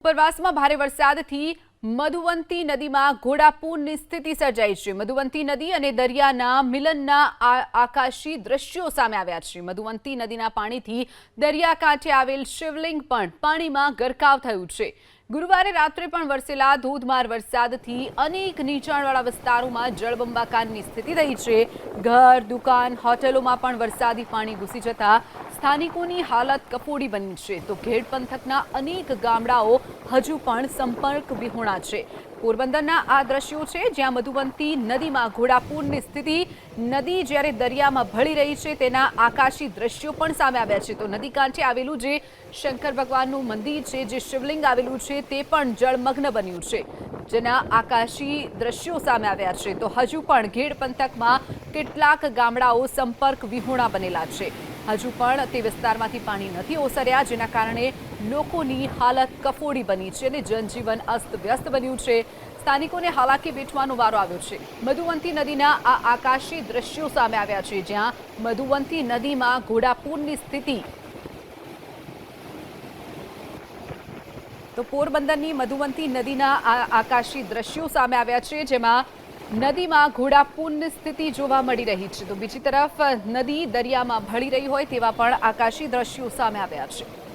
ઉપરવાસમાં ભારે વરસાદથી મધુવંતી નદીમાં ઘોડાપૂરની સ્થિતિ સર્જાઈ છે. મધુવંતી નદી અને દરિયાના મિલનના આકાશી દ્રશ્યો સામે આવ્યા છે. મધુવંતી નદીના પાણીથી દરિયાકાંઠે આવેલ શિવલિંગ પણ પાણીમાં ગરકાવ થયું છે. ગુરુવારે રાત્રે પણ વરસેલા ધોધમાર વરસાદથી અનેક નીચાણવાળા વિસ્તારોમાં જળબંબાકારની સ્થિતિ રહી છે. ઘર, દુકાન, હોટેલોમાં પણ વરસાદી પાણી ઘૂસી જતા સ્થાનિકોની હાલત કફોડી બની છે. તો ઘેડ પંથકના અનેક ગામડાઓ હજુ પણ સંપર્ક વિહોણા છે. પોરબંદરના આ દ્રશ્યો છે, જ્યાં મધુવંતી નદીમાં ઘોડાપૂરની સ્થિતિ, નદી જ્યારે દરિયામાં ભળી રહી છે, તેના આકાશી દ્રશ્યો પણ સામે આવ્યા છે. તો નદી કાંઠે આવેલું જે શંકર ભગવાનનું મંદિર છે, જે શિવલિંગ આવેલું છે, તે પણ જળમગ્ન બન્યું છે. જેના આકાશી દ્રશ્યો સામે આવ્યા છે. તો હજુ પણ ઘેડ પંથકમાં કેટલાક ગામડાઓ સંપર્ક વિહોણા બનેલા છે. હજુ પણ તે વિસ્તારમાંથી પાણી નથી ઓસર્યા, જેના કારણે લોકોની હાલત કફોડી બની છે અને જનજીવન અસ્તવ્યસ્ત બન્યું છે. સ્થાનિકોને હાલાકી વેઠવાનો વારો આવ્યો છે. મધુવંતી નદીના આ આકાશી દ્રશ્યો સામે આવ્યા છે, જ્યાં મધુવંતી નદીમાં ઘોડાપૂરની સ્થિતિ. તો પોરબંદરની મધુવંતી નદીના આ આકાશી દ્રશ્યો સામે આવ્યા છે, જેમાં નદીમાં ઘોડાપૂરની સ્થિતિ જોવા મળી રહી છે. તો બીજી તરફ, નદી દરિયામાં ભળી રહી હોય તેવા પણ આકાશી દ્રશ્યો સામે આવ્યા છે.